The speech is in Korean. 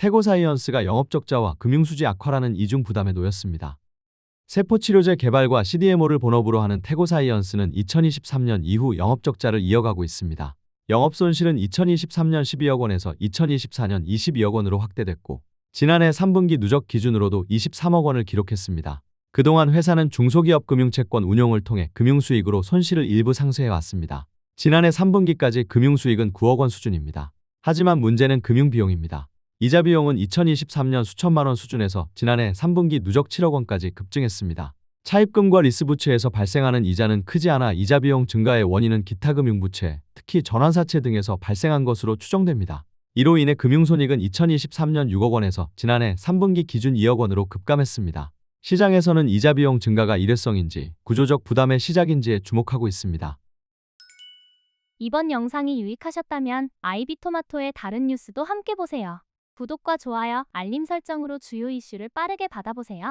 태고 사이언스가 영업적자와 금융수지 악화라는 이중 부담에 놓였습니다. 세포치료제 개발과 CDMO를 본업으로 하는 태고 사이언스는 2023년 이후 영업적자를 이어가고 있습니다. 영업 손실은 2023년 12억 원에서 2024년 22억 원으로 확대됐고 지난해 3분기 누적 기준으로도 23억 원을 기록했습니다. 그동안 회사는 중소기업 금융채권 운용을 통해 금융수익으로 손실을 일부 상쇄해 왔습니다. 지난해 3분기까지 금융수익은 9억 원 수준입니다. 하지만 문제는 금융비용입니다. 이자 비용은 2023년 수천만 원 수준에서 지난해 3분기 누적 7억 원까지 급증했습니다. 차입금과 리스부채에서 발생하는 이자는 크지 않아 이자 비용 증가의 원인은 기타 금융부채, 특히 전환사채 등에서 발생한 것으로 추정됩니다. 이로 인해 금융손익은 2023년 6억 원에서 지난해 3분기 기준 2억 원으로 급감했습니다. 시장에서는 이자 비용 증가가 일회성인지 구조적 부담의 시작인지에 주목하고 있습니다. 이번 영상이 유익하셨다면 아이비토마토의 다른 뉴스도 함께 보세요. 구독과 좋아요, 알림 설정으로 주요 이슈를 빠르게 받아보세요.